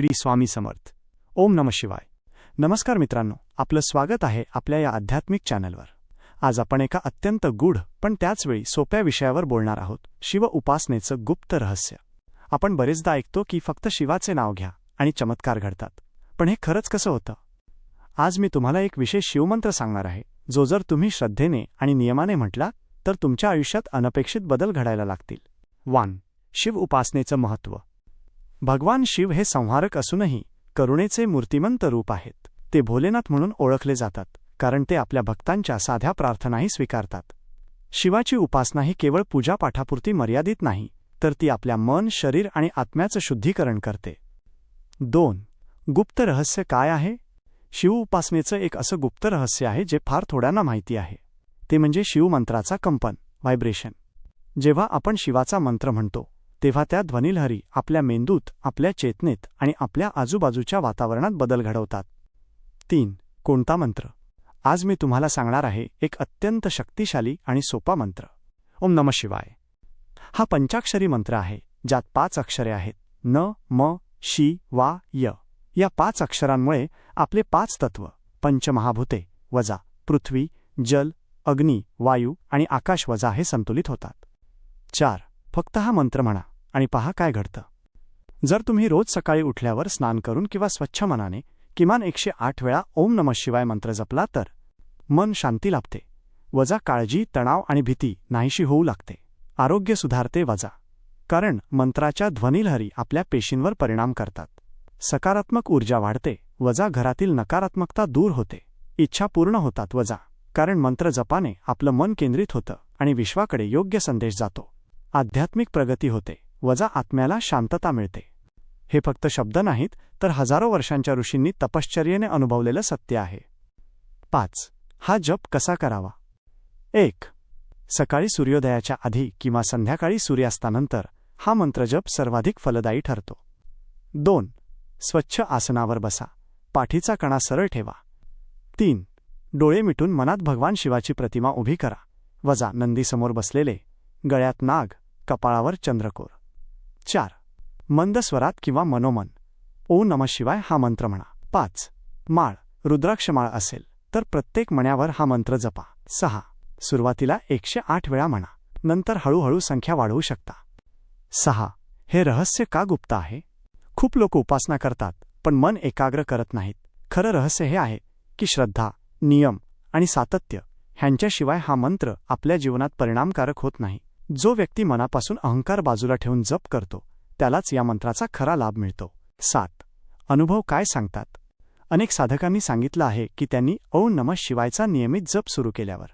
श्री स्वामी समर्थ. ओम नम शिवाय. नमस्कार मित्रांनो आपलं स्वागत आहे आपल्या या आध्यात्मिक चॅनलवर. आज आपण एका अत्यंत गूढ पण त्याचवेळी सोप्या विषयावर बोलणार आहोत शिव उपासनेचं गुप्त रहस्य. आपण बरेचदा ऐकतो की फक्त शिवाचे नाव घ्या आणि चमत्कार घडतात. पण हे खरंच कसं होतं? आज मी तुम्हाला एक विशेष शिवमंत्र सांगणार आहे जो जर तुम्ही श्रद्धेने आणि नियमाने म्हटला तर तुमच्या आयुष्यात अनपेक्षित बदल घडायला लागतील. वान. शिव उपासनेचं महत्त्व. भगवान शिव हे संहारक असूनही करुणेचे मूर्तिमंत रूप आहेत. ते भोलेनाथ म्हणून ओळखले जातात कारण ते आपल्या भक्तांच्या साध्या प्रार्थनाही स्वीकारतात. शिवाची उपासना ही केवळ पूजापाठापुरती मर्यादित नाही तर ती आपल्या मन शरीर आणि आत्म्याचं शुद्धीकरण करते. दोन गुप्त रहस्य काय आहे? शिव उपासनेचं एक असं गुप्त रहस्य आहे जे फार थोड्यांना माहिती आहे. ते म्हणजे शिवमंत्राचा कंपन व्हायब्रेशन. जेव्हा आपण शिवाचा मंत्र म्हणतो तेव्हा त्या ध्वनिलहरी आपल्या मेंदूत आपल्या चेतनेत आणि आपल्या आजूबाजूच्या वातावरणात बदल घडवतात. तीन कोणता मंत्र? आज मी तुम्हाला सांगणार आहे एक अत्यंत शक्तिशाली आणि सोपा मंत्र. ओम नम शिवाय. हा पंचाक्षरी मंत्र आहे ज्यात पाच अक्षरे आहेत. न म शी वा य. या पाच अक्षरांमुळे आपले पाच तत्व पंचमहाभूते वजा पृथ्वी जल अग्नी वायू आणि आकाश वजा हे संतुलित होतात. चार फक्त हा मंत्र म्हणा आणि पहा काय घडतं. जर तुम्ही रोज सकाळी उठल्यावर स्नान करून किंवा स्वच्छ मनाने किमान एकशे आठ वेळा ओम नम शिवाय मंत्र जपला तर मन शांती लाभते. वजा काळजी तणाव आणि भीती नाहीशी होऊ लागते. आरोग्य सुधारते वजा. कारण मंत्राच्या ध्वनिलहरी आपल्या पेशींवर परिणाम करतात. सकारात्मक ऊर्जा वाढते वजा घरातील नकारात्मकता दूर होते. इच्छा पूर्ण होतात वजा. कारण मंत्र जपाने आपलं मन केंद्रित होतं आणि विश्वाकडे योग्य संदेश जातो. आध्यात्मिक प्रगती होते. वजा आत्म्याला शांतता मिळते. हे फक्त शब्द नाहीत तर हजारो वर्षांच्या ऋषींनी तपश्चर्येने अनुभवलेलं सत्य आहे. पाच. हा जप कसा करावा? एक. सकाळी सूर्योदयाच्या आधी किंवा संध्याकाळी सूर्यास्तानंतर हा मंत्रजप सर्वाधिक फलदायी ठरतो. दोन. स्वच्छ आसनावर बसा. पाठीचा कणा सरळ ठेवा. तीन. डोळे मिटून मनात भगवान शिवाची प्रतिमा उभी करा. वजा नंदीसमोर बसलेले गळ्यात नाग. कपाळावर चंद्रकोर. चार. मंद स्वरात किंवा मनोमन. ओ नम शिवाय हा मंत्र म्हणा. पाच. माळ. रुद्राक्ष माळ असेल तर प्रत्येक मण्यावर हा मंत्र जपा. सहा. सुरुवातीला एकशे आठ वेळा म्हणा. नंतर हळूहळू संख्या वाढवू शकता. सहा. हे रहस्य का गुप्त आहे? खूप लोक उपासना करतात पण मन एकाग्र करत नाहीत. खरं रहस्य हे आहे की श्रद्धा नियम आणि सातत्य ह्यांच्याशिवाय हा मंत्र आपल्या जीवनात परिणामकारक होत नाही. जो व्यक्ती मनापासून अहंकार बाजूला ठेवून जप करतो त्यालाच या मंत्राचा खरा लाभ मिळतो. सात. अनुभव काय सांगतात? अनेक साधकांनी सांगितलं आहे की त्यांनी औ नम शिवायचा नियमित जप सुरू केल्यावर.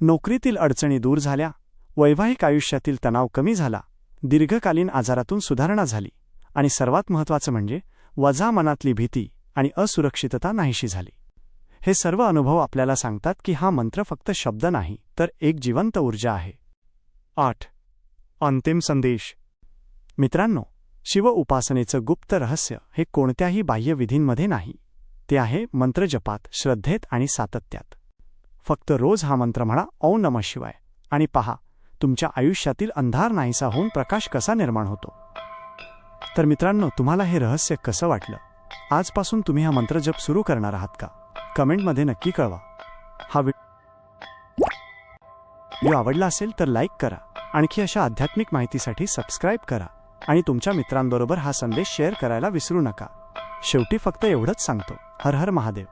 नोकरीतील अडचणी दूर झाल्या वैवाहिक आयुष्यातील तणाव कमी झाला दीर्घकालीन आजारातून सुधारणा झाली आणि सर्वात महत्त्वाचं म्हणजे वजा मनातली भीती आणि असुरक्षितता नाहीशी झाली. हे सर्व अनुभव आपल्याला सांगतात की हा मंत्र फक्त शब्द नाही तर एक जिवंत ऊर्जा आहे. आठ. अंतिम संदेश. मित्रांनो शिव उपासनेचं गुप्त रहस्य हे कोणत्याही बाह्यविधींमध्ये नाही. ते आहे मंत्रजपात श्रद्धेत आणि सातत्यात. फक्त रोज हा मंत्र म्हणा औ नम शिवाय. आणि पहा तुमच्या आयुष्यातील अंधार नाहीसा होऊन प्रकाश कसा निर्माण होतो? तर मित्रांनो तुम्हाला हे रहस्य कसं वाटलं? आजपासून तुम्ही हा मंत्रजप सुरू करणार आहात का? कमेंटमध्ये नक्की कळवा. हा व्हिडिओ आवडला असेल तर लाईक करा. आणखी अशा आध्यात्मिक माहितीसाठी सबस्क्राईब करा आणि तुमच्या मित्रांबरोबर हा संदेश शेअर करायला विसरू नका. शेवटी फक्त एवढंच सांगतो. हर हर महादेव.